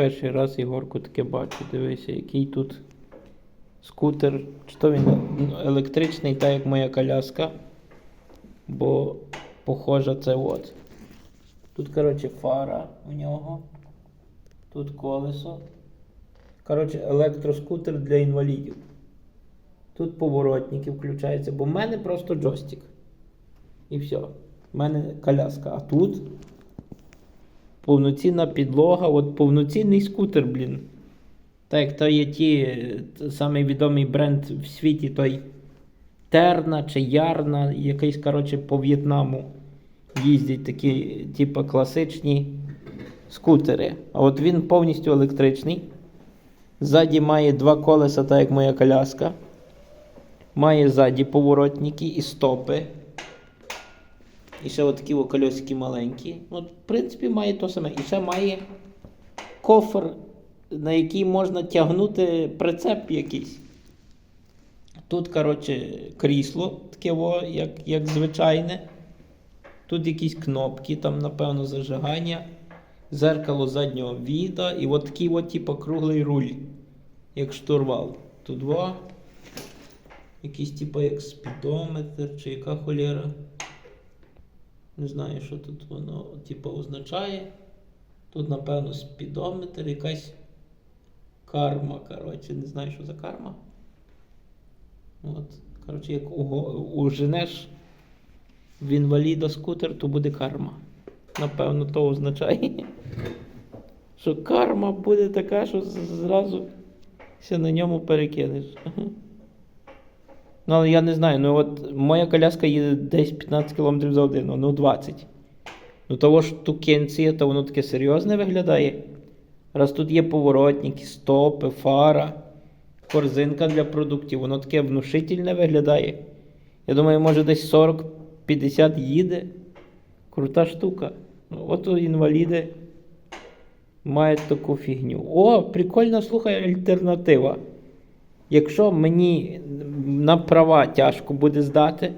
Перший раз Ігорку таке бачу. Дивися, який тут скутер. Чи то він електричний, так як моя коляска. Бо похоже це от. Тут, коротше, фара у нього. Тут колесо. Коротше, електроскутер для інвалідів. Тут поворотники включаються, бо в мене просто джойстик. І все. В мене коляска. А тут повноцінна підлога, от повноцінний скутер, блін. Так як то є ті, е, самий відомий бренд в світі, той Терна чи Ярна, якийсь, коротше, по В'єтнаму їздять такі, типу, класичні скутери. А от він повністю електричний. Ззаді має два колеса, так як моя коляска. Має ззаді поворотники і стопи. І ще отакі кольосики маленькі. От, в принципі, має то саме. І ще має кофр, на який можна тягнути прицеп якийсь. Тут, коротше, крісло таке, о, як, як звичайне. Тут якісь кнопки, там, напевно, зажигання, зеркало заднього віда і от такий от, типу, круглий руль, як штурвал. Тут два. Якийсь, типу, як спідометр чи яка холєра. Не знаю, що тут воно, типу, означає. Тут, напевно, спідометр, якась карма. Коротше, не знаю, що за карма. От, коротше, як уженеш в інваліда скутер, то буде карма. Напевно, то означає. Що карма буде така, що зразу все на ньому перекинеш. Ну, але я не знаю, ну от моя коляска їде десь 15 км за годину, ну 20. Ну того ж тукенція, то воно таке серйозне виглядає. Раз тут є поворотники, стопи, фара, корзинка для продуктів, воно таке внушительне виглядає. Я думаю, може десь 40-50 їде. Крута штука. Ну, От інваліди мають таку фігню. О, прикольна, слухай, альтернатива. Якщо мені на права тяжко буде здати,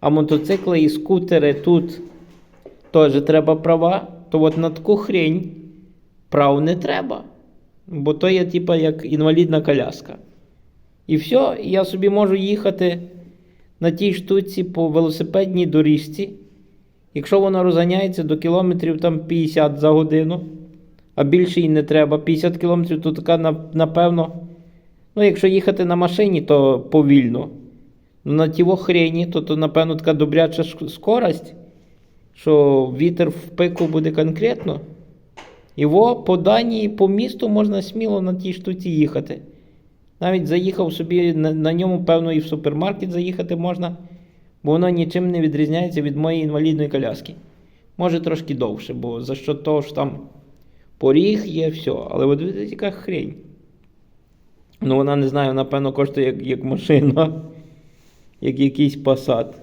а мотоцикли і скутери тут теж треба права, то от на таку хрень прав не треба. Бо то є типа як інвалідна коляска. І все, я собі можу їхати на тій штуці по велосипедній доріжці. Якщо вона розганяється до кілометрів там 50 за годину, а більше їй не треба. 50 кілометрів, то така, напевно. Ну, якщо їхати на машині, то повільно. Ну, на тіво хрені, то, то напевно така добряча скорость, що вітер в пику буде конкретно. Во, по Данії, по місту можна сміло на тій штуці їхати. Навіть заїхав собі на, на ньому, певно, і в супермаркет заїхати можна, бо воно нічим не відрізняється від моєї інвалідної коляски. Може трошки довше, бо за що того ж там поріг є, все. Але от яка хрень. Ну, вона не знаю, напевно, коштує як, як машина, як якийсь посад.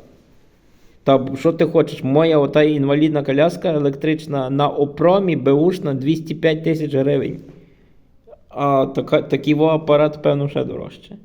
Та що ти хочеш? Моя ота інвалідна коляска електрична на опромі беушна 205 тисяч гривень. А така, такий апарат, певно, ще дорожче.